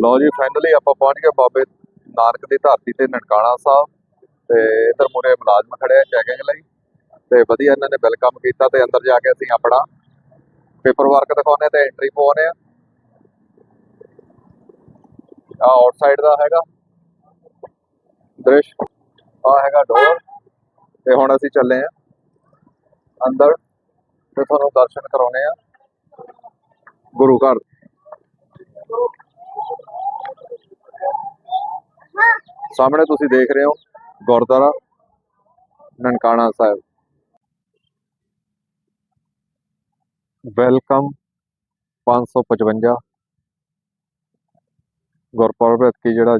ਲਓ ਜੀ ਫਾਈਨਲੀ ਆਪਾਂ ਪਹੁੰਚ ਗਏ ਬਾਬੇ ਨਾਨਕ ਦੀ ਧਰਤੀ ਤੇ ਨਨਕਾਣਾ ਸਾਹਿਬ ਤੇ ਇਧਰ ਮੁਰੇ ਮੁਲਾਜ਼ਮ ਖੜੇ ਆ ਚੈਕਿੰਗ ਲਈ ਤੇ ਵਧੀਆ ਇਹਨਾਂ ਨੇ ਵੈਲਕਮ ਕੀਤਾ ਤੇ ਅੰਦਰ ਜਾ ਕੇ ਅਸੀਂ ਆਪਣਾ ਪੇਪਰ ਵਰਕ ਦਿਖਾਉਨੇ ਤੇ ਐਂਟਰੀ ਪਵਾਉਨੇ ਆ ਆ ਆਊਟਸਾਈਡ ਦਾ ਹੈਗਾ। ਦ੍ਰਿਸ਼ ਆ ਹੈਗਾ ਡੋਰ ਤੇ ਹੁਣ ਅਸੀਂ ਚੱਲੇ ਆ ਅੰਦਰ ਤੇ ਤੁਹਾਨੂੰ ਦਰਸ਼ਨ ਕਰਾਉਨੇ ਆ ਗੁਰੂ ਘਰ। ਸਾਹਮਣੇ ਤੁਸੀਂ ਦੇਖ ਰਹੇ ਹੋ ਗੁਰਦੁਆਰਾ ਨਨਕਾਣਾ ਸਾਹਿਬ। ਵੈਲਕਮ 555 ਗੁਰਪੁਰਬ ਕੀ ਜਿਹੜਾ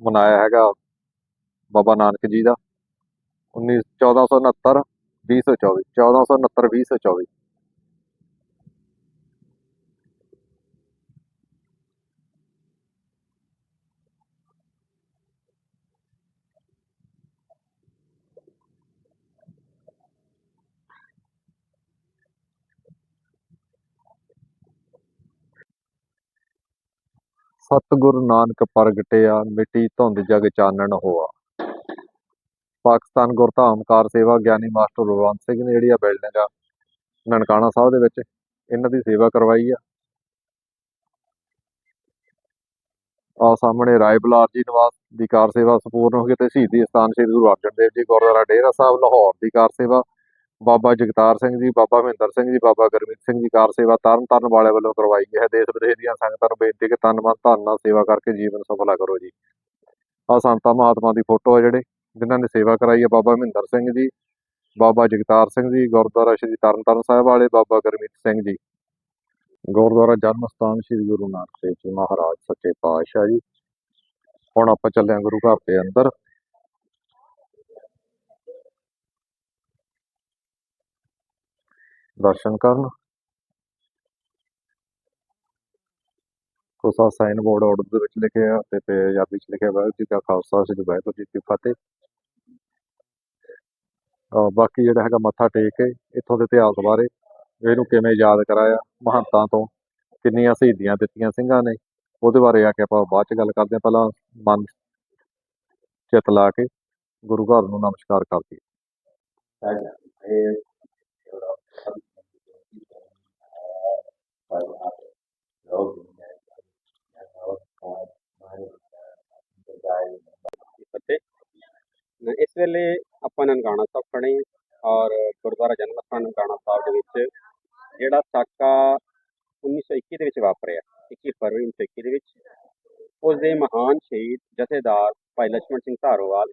ਮਨਾਇਆ ਹੈਗਾ ਬਾਬਾ ਨਾਨਕ ਜੀ ਦਾ 19 1469 2024 1469 2024 ਸਤਿਗੁਰ ਨਾਨਕ ਪ੍ਰਗਟਿਆ ਮਿੱਟੀ ਧੁੰਦ ਜਗ ਚਾਨਣ ਹੋਆ। ਪਾਕਿਸਤਾਨ ਗੁਰਧਾਮ ਸੇਵਾ ਗਿਆਨੀ ਮਾਸਟਰ ਬਲਵੰਤ ਸਿੰਘ ਨੇ ਜਿਹੜੀ ਆ ਬਿਲਡਿੰਗ ਆ ਨਨਕਾਣਾ ਸਾਹਿਬ ਦੇ ਵਿੱਚ, ਇਹਨਾਂ ਦੀ ਸੇਵਾ ਕਰਵਾਈ ਆ। ਆ ਸਾਹਮਣੇ ਰਾਏ ਬਲਾਰ ਜੀ ਨਿਵਾਸ ਦੀ ਕਾਰ ਸੇਵਾ ਸੰਪੂਰਨ ਹੋ ਗਈ ਤੇ ਸ਼ਹੀਦੀ ਸਥਾਨ ਸ੍ਰੀ ਗੁਰੂ ਅਰਜਨ ਦੇਵ ਜੀ ਗੁਰਦੁਆਰਾ ਡੇਰਾ ਸਾਹਿਬ, ਲਾਹੌਰ ਦੀ ਕਾਰ ਸੇਵਾ ਬਾਬਾ ਜਗਤਾਰ ਸਿੰਘ ਜੀ, ਬਾਬਾ ਮਹਿੰਦਰ ਸਿੰਘ ਜੀ, ਬਾਬਾ ਗੁਰਮੀਤ ਸਿੰਘ ਜੀ ਕਾਰ ਸੇਵਾ ਤਰਨ ਤਾਰਨ ਵਾਲੇ ਵੱਲੋਂ ਕਰਵਾਈ ਗਈ ਹੈ। ਦੇਸ਼ ਵਿਦੇਸ਼ ਦੀਆਂ ਸੰਗਤਾਂ ਨੂੰ ਬੇਨਤੀ ਕਿ ਤਨ ਮਨ, ਧਨ ਨਾਲ ਸੇਵਾ ਕਰਕੇ ਜੀਵਨ ਸਫਲਾ ਕਰੋ ਜੀ। ਆ ਸੰਤਾਂ ਮਹਾਤਮਾ ਦੀ ਫੋਟੋ ਹੈ ਜਿਹੜੇ, ਜਿਨ੍ਹਾਂ ਨੇ ਸੇਵਾ ਕਰਾਈ ਹੈ ਬਾਬਾ ਮਹਿੰਦਰ ਸਿੰਘ ਜੀ, ਬਾਬਾ ਜਗਤਾਰ ਸਿੰਘ ਜੀ, ਗੁਰਦੁਆਰਾ ਸ਼੍ਰੀ ਤਰਨਤਾਰਨ ਸਾਹਿਬ ਵਾਲੇ, ਬਾਬਾ ਗੁਰਮੀਤ ਸਿੰਘ ਜੀ। ਗੁਰਦੁਆਰਾ ਜਨਮ ਸਥਾਨ ਸ਼੍ਰੀ ਗੁਰੂ ਨਾਨਕ ਦੇਵ ਜੀ ਮਹਾਰਾਜ ਸੱਚੇ ਪਾਤਸ਼ਾਹ ਜੀ। ਹੁਣ ਆਪਾਂ ਚੱਲੇ ਹਾਂ ਗੁਰੂ ਘਰ ਦੇ ਅੰਦਰ। ਦਰਸ਼ਨ ਕਰਨ। ਕੋਸਾ ਸਾਈਨ ਬੋਰਡ ਆਰਡਰ ਦੇ ਵਿੱਚ ਲਿਖਿਆ ਤੇ ਪੰਜਾਬੀ ਚ ਲਿਖਿਆ ਵਾਹਿਗੁਰੂ ਜੀ ਕਾ ਖਾਲਸਾ, ਸ੍ਰੀ ਵਾਹਿਗੁਰੂ ਜੀ ਕੀ ਫਤਿਹ। ਬਾਕੀ ਜਿਹੜਾ ਹੈਗਾ ਮੱਥਾ ਟੇਕ ਕੇ ਇੱਥੋਂ ਦੇ ਇਤਿਹਾਸ ਬਾਰੇ ਇਹਨੂੰ ਕਿਵੇਂ ਯਾਦ ਕਰਾਇਆ, ਮਹੰਤਾਂ ਤੋਂ ਕਿੰਨੀਆਂ ਸ਼ਹੀਦੀਆਂ ਦਿੱਤੀਆਂ ਸਿੰਘਾਂ ਨੇ, ਉਹਦੇ ਬਾਰੇ ਆ ਕੇ ਆਪਾਂ ਬਾਅਦ ਚ ਗੱਲ ਕਰਦੇ ਹਾਂ। ਪਹਿਲਾਂ ਮਨ ਚਿੱਤ ਲਾ ਕੇ ਗੁਰੂ ਘਰ ਨੂੰ ਨਮਸਕਾਰ ਕਰਦੇ ਫਤਿਹ ਨ- ਇਸ ਵੇਲੇ ਆਪਾਂ ਨਨਕਾਣਾ ਸਾਹਿਬ ਖੜੇ ਹਾਂ ਔਰ ਗੁਰਦੁਆਰਾ ਜਨਮ ਸਥਾਨ ਨਨਕਾਣਾ ਸਾਹਿਬ ਦੇ ਵਿੱਚ ਜਿਹੜਾ ਸਾਕਾ 1921 ਦੇ ਵਿੱਚ ਵਾਪਰਿਆ 21 ਫਰਵਰੀ 1921 ਦੇ ਵਿੱਚ ਉਸ ਦੇ ਮਹਾਨ ਸ਼ਹੀਦ ਜਥੇਦਾਰ ਭਾਈ ਲక్ష్మణ ਸਿੰਘ ਧਾਰੋਵਾਲ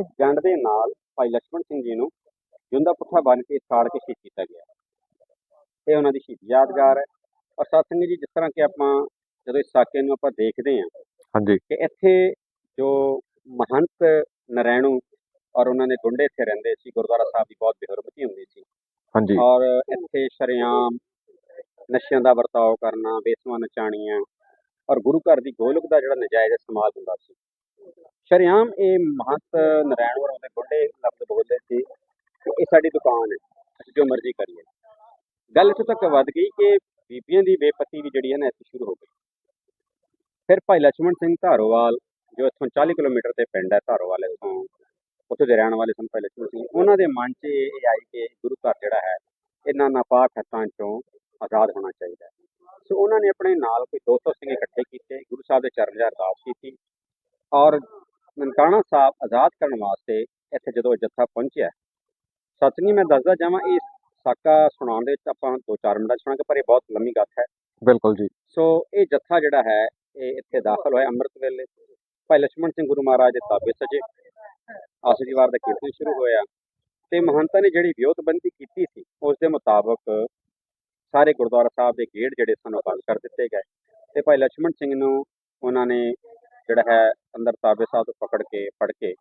ਇਸ ਜੰਡ ਦੇ ਨਾਲ ਭਾਈ ਲక్ష్మణ ਸਿੰਘ ਜੀ ਨੂੰ ਜੁੰਦਾ ਪੁੱਠਾ ਬਣ ਕੇ ਸਾੜ ਕੇ ਸ਼ਹੀਦ ਕੀਤਾ ਗਿਆ। ਇਹ ਉਹਨਾਂ ਦੀ ਸ਼ਹੀਦ ਯਾਦਗਾਰ ਹੈ ਔਰ ਸਤਿੰਗ ਜੀ ਜਿਸ ਤਰ੍ਹਾਂ ਕਿ ਆਪਾਂ ਜਦੋਂ ਇਸ ਸਾਕੇ ਨੂੰ ਆਪਾਂ ਦੇਖਦੇ ਹਾਂ ਹਾਂਜੀ। ਕਿ ਇੱਥੇ ਜੋ ਮਹੰਤ ਨਰੈਣੂ ਔਰ ਉਹਨਾਂ ਦੇ ਗੁੰਡੇ ਇੱਥੇ ਰਹਿੰਦੇ ਸੀ ਗੁਰਦੁਆਰਾ ਸਾਹਿਬ ਦੀ ਬਹੁਤ ਬੇਹਰਮਤੀ ਹੁੰਦੀ ਸੀ। ਹਾਂਜੀ। ਔਰ ਇੱਥੇ ਸ਼ਰਿਆਮ ਨਸ਼ਿਆਂ ਦਾ ਵਰਤਾਓ ਕਰਨਾ ਬੇਸਵਾ ਨਚਾਣੀਆਂ ਔਰ ਗੁਰੂ ਘਰ ਦੀ ਗੋਲਕ ਦਾ ਜਿਹੜਾ ਨਜਾਇਜ਼ ਇਸਤੇਮਾਲ ਹੁੰਦਾ ਸੀ। ਸ਼ਰਿਆਮ ਇਹ ਮਹੰਤ ਨਰਾਇਣ ਵਰੋਂ ਦੇ ਗੁੰਡੇ ਲਫ਼ਜ਼ ਬੋਲਦੇ ਸੀ। ਇਹ ਸਾਡੀ ਦੁਕਾਨ ਹੈ ਅਸੀਂ ਜੋ ਮਰਜ਼ੀ ਕਰੀਏ। ਗੱਲ ਇੱਥੇ ਤੱਕ ਵੱਧ ਗਈ ਕਿ ਬੀਬੀਆਂ ਦੀ ਬੇਪਤੀ ਵੀ ਜਿਹੜੀ ਹੈ ਨਾ ਇੱਥੇ ਸ਼ੁਰੂ ਹੋ ਗਈ। ਫਿਰ ਭਾਈ ਲਛਮਣ ਸਿੰਘ ਧਾਰੋਵਾਲ ਜੋ ਇਥੋਂ 40 ਕਿਲੋਮੀਟਰ ਤੇ ਪਿੰਡ ਹੈ ਧਾਰੋਵਾਲ ਤੋਂ ਉੱਥੇ ਦੇ ਰਹਿਣ ਵਾਲੇ ਸਨ ਪਹਿਲੇ ਸੀ ਉਹਨਾਂ ਦੇ ਮਨ 'ਚ ਇਹ ਆਈ ਕਿ ਗੁਰੂ ਘਰ ਜਿਹੜਾ ਹੈ ਇਹਨਾਂ ਨਾਪਾਕ ਹੱਥਾਂ 'ਚੋਂ ਆਜ਼ਾਦ ਹੋਣਾ ਚਾਹੀਦਾ ਹੈ। ਸੋ ਉਹਨਾਂ ਨੇ ਆਪਣੇ ਨਾਲ ਕੋਈ 200 ਸਿੰਘ ਇਕੱਠੇ ਕੀਤੇ। ਗੁਰੂ ਸਾਹਿਬ ਦੇ ਚਰਨ ਜਾ ਅਰਦਾਸ ਕੀਤੀ ਔਰ ਨਨਕਾਣਾ ਸਾਹਿਬ ਆਜ਼ਾਦ ਕਰਨ ਵਾਸਤੇ ਇੱਥੇ ਜਦੋਂ ਜੱਥਾ ਪਹੁੰਚਿਆ ਸੱਚੀ ਮੈਂ ਦੱਸਦਾ ਜਾਵਾਂ ਇਹ ਸਾਕਾ ਸੁਣਾਉਣ ਦੇ ਵਿੱਚ ਆਪਾਂ 2-4 ਮਿੰਟਾਂ ਸੁਣਾਂਗੇ ਪਰ ਇਹ ਬਹੁਤ ਲੰਮੀ ਗੱਥ ਹੈ। ਬਿਲਕੁਲ ਜੀ। ਸੋ ਇਹ ਜੱਥਾ ਜਿਹੜਾ ਹੈ ਇਹ ਇੱਥੇ ਦਾਖਲ ਹੋਇਆ ਅੰਮ੍ਰਿਤ ਵੇਲੇ। ਭਾਈ ਲక్ష్మణ ਸਿੰਘ ਗੁਰੂ ਮਹਾਰਾਜ ਦੇ ਤਾਬੇ ਸਜੇ। ਆਖਰੀ ਵਾਰ ਦਾ ਕੀਰਤਨ ਸ਼ੁਰੂ ਹੋਇਆ। ਤੇ ਮਹੰਤਾਂ ਨੇ ਜਿਹੜੀ ਵਿਉਤਬੰਦੀ ਕੀਤੀ ਸੀ, ਉਸ ਦੇ ਮੁਤਾਬਕ ਸਾਰੇ ਗੁਰਦੁਆਰਾ ਸਾਹਿਬ ਦੇ ਗੇਟ ਜਿਹੜੇ ਸਨ, ਉਹ ਬੰਦ ਕਰ ਦਿੱਤੇ ਗਏ। ਤੇ ਭਾਈ ਲక్ష్మణ ਸਿੰਘ ਨੂੰ ਉਹਨਾਂ ਨੇ ਜਿਹੜਾ ਹੈ ਅੰਦਰ ਤਾਬੇ ਸਾਹਿਬ ਤੋਂ ਪਕੜ ਕੇ, ਫੜ ਕੇ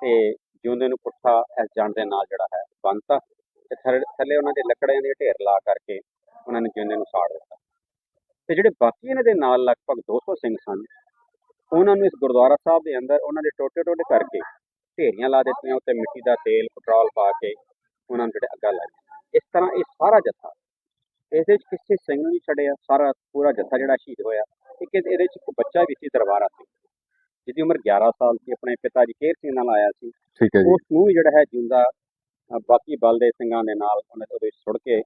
ਤੇ ਜਿਉਂਦੇ ਨੂੰ ਪੁੱਠਾ ਇਸ ਜਾਣ ਦੇ ਨਾਲ ਜਿਹੜਾ ਹੈ ਬੰਨਤਾ ਤੇ ਥੱਲੇ ਉਹਨਾਂ ਦੇ ਲੱਕੜਿਆਂ ਦੇ ਢੇਰ ਲਾ ਕਰਕੇ ਉਹਨਾਂ ਨੇ ਜਿਉਂਦੇ ਨੂੰ ਸਾੜ ਦਿੱਤਾ। ਤੇ ਜਿਹੜੇ ਬਾਕੀ ਇਹਨਾਂ ਦੇ ਨਾਲ ਲਗਭਗ 200 ਸਿੰਘ ਸਨ, ਉਹਨਾਂ ਨੂੰ ਇਸ ਗੁਰਦੁਆਰਾ ਸਾਹਿਬ ਦੇ ਅੰਦਰ ਉਹਨਾਂ ਦੇ ਟੋਟੇ ਟੋਟੇ ਕਰਕੇ ਢੇਰੀਆਂ ਲਾ ਦਿੱਤੀਆਂ ਉੱਤੇ ਮਿੱਟੀ ਦਾ ਤੇਲ ਪੈਟਰੋਲ ਪਾ ਕੇ ਉਹਨਾਂ ਨੂੰ ਜਿਹੜੇ ਅੱਗਾ ਲਾਇਆ ਇਸ ਤਰ੍ਹਾਂ ਇਹ ਸਾਰਾ ਜੱਥਾ ਇਹਦੇ ਵਿੱਚ ਕਿਸੇ ਸਿੰਘ ਨੂੰ ਨਹੀਂ ਛੱਡਿਆ ਸਾਰਾ ਪੂਰਾ ਜੱਥਾ ਜਿਹੜਾ ਸ਼ਹੀਦ ਹੋਇਆ। ਇੱਕ ਇਹ- ਇਹਦੇ ਚ ਇੱਕ ਬੱਚਾ ਵੀ ਸੀ ਦਰਬਾਰਾ ਸਿੰਘ। ਜਿਹਦੀ ਉਮਰ 11 ਸਾਲ ਸੀ ਆਪਣੇ ਪਿਤਾ ਜੀ ਕੇਰ ਸਿੰਘ ਨਾਲ ਆਇਆ ਸੀ। ਠੀਕ ਹੈ ਜੀ। ਉਸ ਨੂੰ ਜਿਹੜਾ ਹੈ ਜਿੰਦਾ ਬਾਕੀ ਬਲਦੇ ਸਿੰਘਾਂ ਦੇ ਨਾਲ ਉਹਨੇ ਉਹਦੇ ਵਿੱਚ ਸੁੱਟ ਕੇ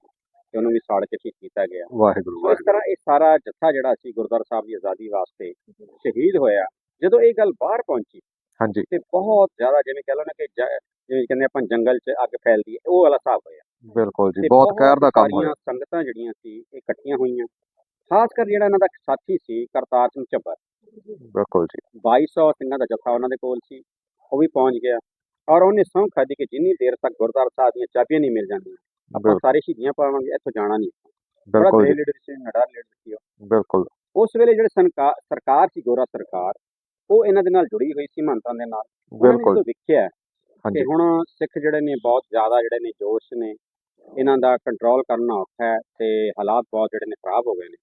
ਤੇ ਉਹਨੂੰ ਵੀ ਸਾੜ ਕੇ ਸ਼ਹੀਦ ਕੀਤਾ ਗਿਆ। ਵਾਹਿਗੁਰੂ ਇਸ ਤਰ੍ਹਾਂ ਇਹ ਸਾਰਾ ਜੱਥਾ ਜਿਹੜਾ ਸੀ ਗੁਰਦੁਆਰਾ ਸਾਹਿਬ ਦੀ ਆਜ਼ਾਦੀ ਵਾਸਤੇ ਸ਼ਹੀਦ ਹੋਇਆ। ਜਦੋਂ ਇਹ ਗੱਲ ਬਾਹਰ ਪਹੁੰਚੀ ਹਾਂਜੀ। ਤੇ ਬਹੁਤ ਜ਼ਿਆਦਾ ਜਿਵੇਂ ਕਹ ਲਓ ਨਾ ਕਿ ਜ- ਜਿਵੇਂ ਕਹਿੰਦੇ ਆਪਾਂ ਜੰਗਲ 'ਚ ਅੱਗ ਫੈਲਦੀ ਹੈ ਉਹ ਵਾਲਾ ਹਿਸਾਬ ਹੋਇਆ। ਬਿਲਕੁਲ ਜੀ ਤੇ ਬਹੁਤ ਕਹਿਰ ਦਾ ਕੰਮ ਹੋਇਆ। ਸਾਰੀਆਂ ਸੰਗਤਾਂ ਜਿਹੜੀਆਂ ਸੀ ਇਹ ਇਕੱਠੀਆਂ ਹੋਈਆਂ। ਖਾਸ ਕਰ ਜਿਹੜਾ ਇਹਨਾਂ ਦਾ ਇੱਕ ਸਾਥੀ ਸੀ ਕਰਤਾਰ ਸਿੰਘ ਝੱਬਰ। ਬਿਲਕੁਲ ਜੀ। 2200 ਸਿੰਘਾਂ ਦਾ ਜੱਥਾ ਉਹਨਾਂ ਦੇ ਕੋਲ ਸੀ ਉਹ ਵੀ ਪਹੁੰਚ ਗਿਆ। ਔਰ ਉਹਨੇ ਸਹੁੰ ਖਾਧੀ ਕਿ ਜਿੰਨੀ ਦੇਰ ਤੱਕ ਗੁਰਦੁਆਰਾ ਸਾਹਿਬ ਦੀਆਂ ਚਾਬੀਆਂ ਨਹੀਂ ਮਿਲ ਜਾਂਦੀਆਂ ਆਪਾਂ ਸਾਰੇ ਸ਼ਹੀਦੀਆਂ ਪਾਵਾਂਗੇ ਇੱਥੋਂ ਜਾਣਾ ਨਹੀਂ। ਬਿਲਕੁਲ ਗ੍ਰੇ ਜੀ। ਲੀਡਰ ਸੀ ਨਡਾ ਲੀਡਰ ਸੀ ਉਹ। ਬਿਲਕੁਲ। ਉਸ ਵੇਲੇ ਜਿਹੜੇ ਸੰਕਾ- ਸਰਕਾਰ ਸੀ ਗੋਰਾ ਸਰਕਾਰ ਉਹ ਇਹਨਾਂ ਦੇ ਨਾਲ ਜੁੜੀ ਹੋਈ ਸੀ ਮਹੰਤਾਂ ਦੇ ਨਾਲ। ਉਹਨਾਂ ਨੇ ਬਿਲਕੁਲ। ਜਦੋਂ ਵੇਖਿਆ ਹਾਂਜੀ। ਤੇ ਹੁਣ ਸਿੱਖ ਜਿਹੜੇ ਨੇ ਬਹੁਤ ਜ਼ਿਆਦਾ ਜਿਹੜੇ ਨੇ ਜੋਸ਼ ਨੇ ਇਹਨਾਂ ਦਾ ਕੰਟਰੋਲ ਕਰਨਾ ਔਖਾ ਹੈ ਤੇ ਹਾਲਾਤ ਬਹੁਤ ਜਿਹੜੇ ਨੇ ਖਰਾਬ ਹੋ ਗਏ ਨੇ।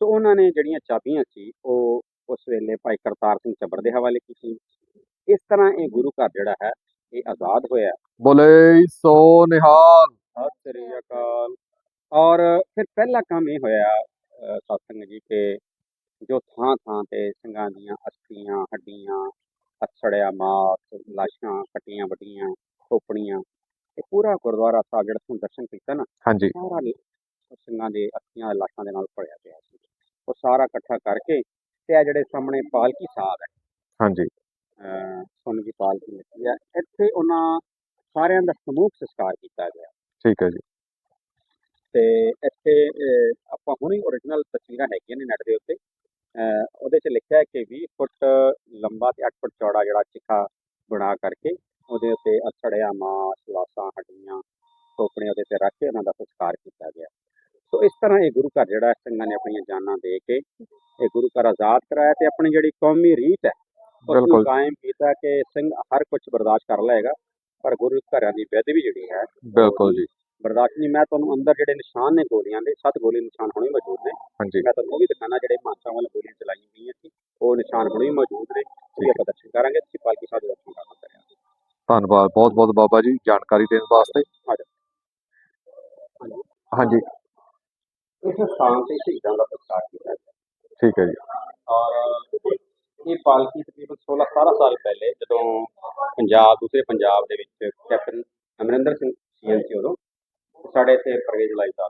ਸੋ ਉਹਨਾਂ ਨੇ ਜਿਹੜੀਆਂ ਚਾਬੀਆਂ ਸੀ ਉਹ ਉਸ ਵੇਲੇ ਭਾਈ ਕਰਤਾਰ ਸਿੰਘ ਚੱਬਰ ਦੇ ਹਵਾਲੇ ਕੀਤੀ। ਇਸ ਤਰ੍ਹਾਂ ਇਹ ਗੁਰੂ ਘਰ ਜਿਹੜਾ ਹੈ ਇਹ ਆਜ਼ਾਦ ਹੋਇਆ ਬੋਲੇ ਸੋ ਨਿਹਾਲ। ਸਤਿ ਸ੍ਰੀ ਅਕਾਲ। ਔਰ ਫਿਰ ਪਹਿਲਾ ਕੰਮ ਇਹ ਹੋਇਆ ਸਤਸੰਗ ਜੀ ਕਿ ਜੋ ਥਾਂ ਥਾਂ ਤੇ ਸਿੰਘਾਂ ਦੀਆਂ ਅਸਥੀਆਂ ਹੱਡੀਆਂ ਅਛੜਿਆ ਮਾਸ ਲਾਸ਼ਾਂ ਕੱਟੀਆਂ ਵੱਡੀਆਂ ਖੋਪੜੀਆਂ ਇਹ ਪੂਰਾ ਗੁਰਦੁਆਰਾ ਸਾਹਿਬ ਜਿਹੜਾ ਤੁਹਾਨੂੰ ਦਰਸ਼ਨ ਕੀਤਾ ਨਾ ਹਾਂਜੀ। ਸਾਰਾ ਸਿੰਘਾਂ ਦੇ ਅਸਥੀਆਂ ਲਾਸ਼ਾਂ ਦੇ ਨਾਲ ਭਰਿਆ ਪਿਆ ਸੀ। ਉਹ ਸਾਰਾ ਇਕੱਠਾ ਕਰਕੇ ਤੇ ਆ ਜਿਹੜੇ ਸਾਹਮਣੇ ਪਾਲਕੀ ਸਾਹਿਬ ਹੈ। ਹਾਂਜੀ। ਸੋਨੇ ਦੀ ਪਾਲਕੀ ਲੱਗੀ ਹੈ। ਇੱਥੇ ਉਹਨਾਂ ਸਾਰਿਆਂ ਦਾ ਸਮੂਹ ਸੰਸਕਾਰ ਕੀਤਾ ਗਿਆ। ਠੀਕ ਹੈ ਜੀ। ਤੇ ਇੱਥੇ ਆਪਾਂ ਹੁਣੇ origignal ਤਸਵੀਰਾਂ ਹੈਗੀਆਂ ਨੇ ਨੈਟ ਦੇ ਉੱਤੇ। ਉਹਦੇ 'ਚ ਲਿਖਿਆ ਹੈ ਕਿ 20 ਫੁੱਟ ਲੰਬਾ ਤੇ 8 ਫੁੱਟ ਚੌੜਾ ਜਿਹੜਾ ਚਿਖਾ ਬਣਾ ਕਰਕੇ ਉਹਦੇ ਉੱਤੇ ਅਛੜਿਆ ਮਾਸ ਲਾਸਾਂ ਹੱਡੀਆਂ ਟੋਕਣੇ ਉਹਦੇ ਤੇ ਰੱਖ ਕੇ ਉਹਨਾਂ ਦਾ ਸੰਸਕਾਰ ਕੀਤਾ ਗਿਆ ਸੋ ਇਸ ਤਰ੍ਹਾਂ ਇਹ ਗੁਰੂ ਘਰ ਜਿਹੜਾ ਸਿੰਘਾਂ ਨੇ ਆਪਣੀਆਂ ਜਾਨਾਂ ਦੇ ਕੇ ਇਹ ਗੁਰੂ ਘਰ ਆਜ਼ਾਦ ਕਰਾਇਆ ਤੇ ਆਪਣੀ ਜਿਹੜੀ ਕੌਮੀ ਰੀਤ ਹੈ ਉਸ ਨੂੰ। ਕਾਇਮ ਕੀਤਾ ਕਿ ਸਿੰਘ ਹਰ ਕੁਝ ਬਰਦਾਸ਼ਤ ਕਰ ਲਏਗਾ ਪਰ ਗੁਰੂ ਘਰਾਂ ਦੀ ਬੇਅਦਬੀ ਜਿਹੜੀ ਹੈ ਬਿਲਕੁਲ ਜੀ ਬਰਦਾਸ਼ਤ ਨਹੀਂ ਮੈਂ ਤੁਹਾਨੂੰ ਅੰਦਰ ਜਿਹੜੇ ਨਿਸ਼ਾਨ ਨੇ ਗੋਲੀਆਂ ਦੇ ਸੱਤ ਗੋਲੀ ਨਿਸ਼ਾਨ ਹੁਣੇ ਮੌਜੂਦ ਨੇ। ਹਾਂਜੀ। ਮੈਂ ਤੁਹਾਨੂੰ ਉਹ ਵੀ ਦਿਖਾਣਾ ਜਿਹੜੇ ਮਾਨਸਾ ਵੱਲ ਗੋਲੀਆਂ ਚਲਾਈਆਂ ਗਈਆਂ ਸੀ ਉਹ ਨਿਸ਼ਾਨ ਹੁਣੇ ਮੌਜੂਦ ਨੇ। ਵੀ ਆਪਾਂ ਦਰਸ਼ਨ ਕਰਾਂਗੇ ਤੁਸੀਂ ਪਾਲਕੀ ਸਾਹਿਬ ਦੇ ਦਰਸ਼ਨ ਕਰਨਾ ਕਰਿਆ ਧੰਨਵਾਦ ਬਹੁਤ ਬਹੁਤ ਬਾਬਾ ਜੀ ਜਾਣਕਾਰੀ ਦੇਣ ਵਾਸਤੇ। ਹਾਂਜੀ। ਇਸ ਸਥਾਨ ਤੇ ਸ਼ਹੀਦਾਂ ਦਾ ਪ੍ਰਚਾਰ ਕੀਤਾ ਠੀਕ ਹੈ ਜੀ। ਔਰ ਇਹ ਪਾਲਕੀ ਤਕਰੀਬਨ 16 17 ਸਾਲ ਪਹਿਲੇ ਜਦੋਂ ਪੰਜਾਬ ਦੂਸਰੇ ਪੰਜਾਬ ਦੇ ਵਿੱਚ ਕੈਪਟਨ ਅਮਰਿੰਦਰ ਸਿੰਘ ਸੀਐਮ ਸੀ ਉਦੋਂ ਸਾਡੇ ਇੱਥੇ ਪਰਵੇਜ਼ ਲਾਈਦਾ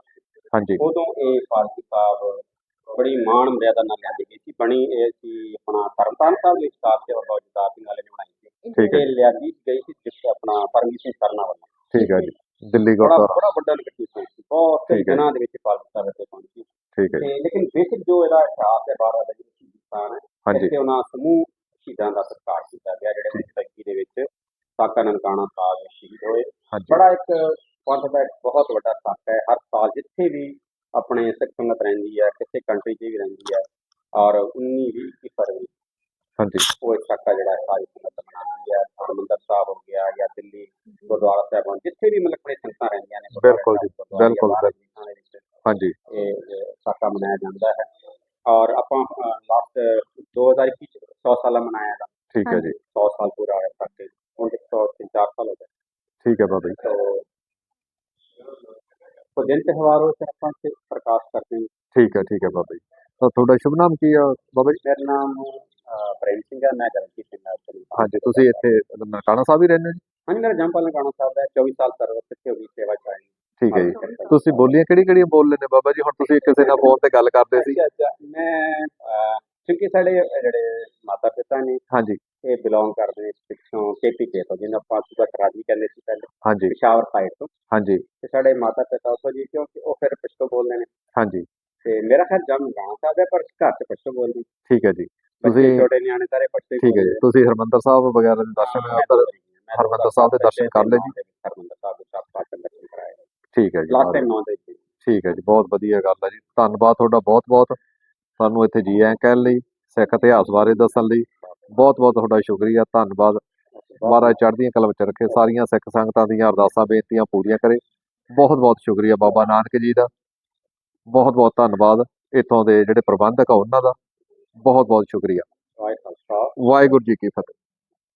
ਹਾਂਜੀ। ਉਦੋਂ ਇਹ ਪਾਲਕੀ ਸਾਹਿਬ ਬੜੀ ਮਾਣ ਮਰਿਆਦਾ ਨਾਲ ਲਿਆਂਦੀ ਗਈ ਸੀ। ਬਣੀ ਇਹ ਸੀ ਆਪਣਾ ਤਰਨਤਾਰਨ ਸਾਹਿਬ ਦੇ ਸਟਾਫ ਤੇ ਬਾਬਾ ਜਦਾਰ ਸਿੰਘ ਵਾਲੇ ਨੇ ਬਣਾਈ ਸੀ। ਠੀਕ ਹੈ ਲਿਆਂਦੀ ਗਈ ਸੀ ਜਿਸ ਆਪਣਾ ਪਰਮਜੀਤ ਸਿੰਘ ਸਰਨਾ ਵੱਲੋਂ। ਠੀਕ ਹੈ ਜੀ। ਦਿੱਲੀ ਬੜਾ ਗੁਰਦੁਆਰਾ। ਬੜਾ ਵੱਡਾ ਲੋਕੇਸ਼ਨ ਸੀ। ਬਹੁਤ। ਦਿਨਾਂ ਦੇ ਵਿੱਚ ਪਾਲਕੀ ਸਾਹਿਬ ਇੱਥੇ ਪਹੁੰਚੀ ਠੀਕ ਹੈ ਜੀ। ਤੇ ਲੇਕਿਨ ਬੇਸਿਕ ਜੋ ਇਹਦਾ ਇਤਿਹਾਸ ਹੈ ਬਾਹਰ ਦਾ ਜਿਹੜਾ ਹਿੰਦੁਸਤਾਨ ਹੈ ਇੱਥੇ ਉਹਨਾਂ ਸਮੂਹ ਸ਼ਹੀਦਾਂ ਦਾ ਸਤਿਕਾਰ ਕੀਤਾ ਗਿਆ ਜਿਹੜੇ ਤੱਕੀ ਦੇ ਵਿੱਚ ਸਾਕਾ ਨਨਕਾਣਾ ਸਾਹਿਬ ਸ਼ਹੀਦ ਹੋਏ। ਬੜਾ ਇੱਕ ਪੰਥ ਦਾ ਇੱਕ ਬਹੁਤ ਵੱਡਾ ਸੱਕ ਹੈ ਹਰ ਸਾਲ ਜਿੱਥੇ ਵੀ ਆਪਣੇ ਸਿੱਖ ਸੰਗਤ ਰਹਿੰਦੀ ਹੈ ਕਿਸੇ ਕੰਟਰੀ 'ਚ ਵੀ ਰਹਿੰਦੀ ਹੈ ਔਰ 19 20 ਇੱਕੀ ਫਰਵਰੀ ਹਾਂਜੀ ਉਹ ਇੱਕ ਸਾਕਾ ਜਿਹੜਾ ਹੈ ਸਾਰੀ ਸੰਗਤ ਮਨਾਉਂਦੀ ਹੈ ਹਰਮੰਦਰ ਸਾਹਿਬ ਹੋ ਗਿਆ ਜਾਂ ਦਿੱਲੀ ਗੁਰਦੁਆਰਾ ਸਾਹਿਬ ਹੋ ਜਿੱਥੇ ਵੀ ਮਤਲਬ ਆਪਣੇ ਸੰਗਤਾਂ ਰਹਿੰਦੀਆਂ ਨੇ ਗੁਰਦੁਆਰਾ ਬਿਲਕੁਲ ਜੀ, ਸਾਹਿਬ, ਗੁਰਦੁਆਰੇ ਬਿਲਕੁਲ, ਬਾਹਰ ਦੇਸ਼ਾਂ ਦੇ ਵਿੱਚ ਹਾਂਜੀ ਇਹ ਇਹ ਸਾਕਾ ਮਨਾਇਆ ਜਾਂਦਾ ਹੈ ਔਰ ਆਪਾਂ ਲਾਸਟ 2021 ਚ 100 ਸਾਲਾ ਮਨਾਇਆ ਦਾ ਠੀਕ ਹੈ ਜੀ 100 ਸਾਲ ਪੂਰਾ ਹੋਇਆ ਤੱਕ ਹੁਣ ਤੱਕ 100 ਤਿੰਨ ਚਾਰ ਸਾਲ ਹੋ ਗਏ ਠੀਕ ਹੈ ਬਾਬਾ ਜੀ ਭਜਨ ਤਿਉਹਾਰ ਉਸ ਆਪਾਂ ਤੇ ਪ੍ਰਕਾਸ਼ ਕਰਦੇ ਹਾਂ। ਠੀਕ ਹੈ ਠੀਕ ਹੈ ਬਾਬਾ ਜੀ। ਤਾਂ ਤੁਹਾਡਾ ਸ਼ੁਭ ਨਾਮ ਕੀ ਆ ਬਾਬਾ ਜੀ? ਮੇਰਾ ਨਾਮ ਪ੍ਰੇਮ ਸਿੰਘ ਹੈ ਮੈਂ ਗਰੰਟੀ ਸਿੰਘ ਨਾਲ ਚਲੀ ਹਾਂਜੀ ਤੁਸੀਂ ਇੱਥੇ ਨਨਕਾਣਾ ਸਾਹਿਬ ਹੀ ਰਹਿੰਦੇ ਹੋ ਜੀ? ਮੇਰਾ ਜੰਪਾਲ ਨਗਾਣਾ ਸਾਹਿਬ ਹੈ 24 ਸਾਲ ਸਰਵਿਸ ਤੇ ਹੋਈ ਸੇਵਾ ਚਾਹੀ ਠੀਕ ਹੈ ਤੁਸੀਂ ਬੋਲੀਆਂ ਕਿਹੜੀ ਕਿਹੜੀਆਂ ਬੋਲ ਲੈਂਦੇ ਬਾਬਾ ਜੀ? ਹੁਣ ਤੁਸੀਂ ਕਿਸੇ ਨਾਲ ਫੋਨ ਤੇ ਗੱਲ ਕਰਦੇ ਸੀ। ਮੈਂ ਅਹ, ਕਿਉਂਕਿ ਸਾਡੇ ਜਿਹੜੇ ਮਾਤਾ ਪਿਤਾ ਨੇ ਹਾਂਜੀ। ਇਹ ਬਿਲੋਂਗ ਕਰਦੇ ਨੇ। ਕੇਪੀਕੇ ਤੋਂ ਜਿਹਨੂੰ ਆਪਾਂ ਸੁਬਾ ਕਰਾਜੀ ਕਹਿੰਦੇ ਸੀ ਪਹਿਲੇ। ਹਾਂਜੀ। ਪਿਸ਼ਾਵਰ ਸਾਈਡ ਤੋਂ। ਹਾਂਜੀ। ਤੇ ਸਾਡੇ ਮਾਤਾ ਪਿਤਾ ਉੱਥੋਂ ਜੀ ਕਿਉਂਕਿ ਉਹ ਫਿਰ ਪਸ਼ਤੋ ਬੋਲਦੇ ਨੇ। ਹਾਂਜੀ। ਤੇ ਮੇਰਾ ਖਿਆਲ ਜਮ ਗਾਣਾ ਸਾਹਿਬ ਹੈ ਪਰ ਘਰ ਚ ਪਸ਼ਤੋ ਬੋਲਦੇ। ਠੀਕ ਹੈ ਜੀ। ਤੁਸੀਂ ਛੋਟੇ ਨਿਆਣੇ ਸਾਰੇ ਪਸ਼ਤੋ ਠੀਕ ਹੈ ਜੀ। ਤੁਸੀਂ ਹਰਮੰਦਰ ਸਾਹਿਬ ਵਗੈਰਾ ਦੇ ਦਰਸ਼ਨ ਹਰਿਮੰਦਰ ਸਾਹਿਬ ਦੇ ਦਰਸ਼ਨ ਕਰ ਲਏ ਜੀ। ਹਰਮੰਦਰ ਸਾਹਿਬ ਦੇ ਚਾਰ ਪਾਠ ਦਰਸ਼ਨ ਕਰਾਏ। ਠੀਕ ਹੈ ਜੀ ਲਾਸਟ ਟਾਈਮ ਨੌਂ ਦੇ ਵਿੱਚ ਠੀਕ ਹੈ ਜੀ ਬਹੁਤ ਵਧੀਆ ਗੱਲ ਹੈ ਜੀ। ਧੰਨਵਾਦ ਤੁਹਾਡਾ ਬਹੁਤ ਬਹੁਤ। ਸਾਨੂੰ ਇੱਥੇ ਜੀ ਐਂ ਕਹਿਣ ਲਈ ਸਿੱਖ ਇਤਿਹਾਸ ਬਾਰੇ ਦੱਸਣ ਲਈ। ਬਹੁਤ ਬਹੁਤ ਤੁਹਾਡਾ ਸ਼ੁਕਰੀਆ ਧੰਨਵਾਦ। ਮਹਾਰਾਜ ਚੜ੍ਹਦੀਆਂ ਕਲਾ ਵਿੱਚ ਰੱਖੇ। ਸਾਰੀਆਂ ਸਿੱਖ ਸੰਗਤਾਂ ਦੀਆਂ ਅਰਦਾਸਾਂ ਬੇਨਤੀਆਂ ਪੂਰੀਆਂ ਕਰੇ। ਬਹੁਤ ਬਹੁਤ ਸ਼ੁਕਰੀਆ ਬਾਬਾ ਨਾਨਕ ਜੀ ਦਾ। ਬਹੁਤ ਬਹੁਤ ਧੰਨਵਾਦ ਇੱਥੋਂ ਦੇ ਜਿਹੜੇ ਪ੍ਰਬੰਧਕ ਆ ਉਹਨਾਂ ਦਾ। ਬਹੁਤ ਬਹੁਤ ਸ਼ੁਕਰੀਆ। ਵਾਹਿਗੁਰੂ ਜੀ ਕੀ ਫਤਿਹ।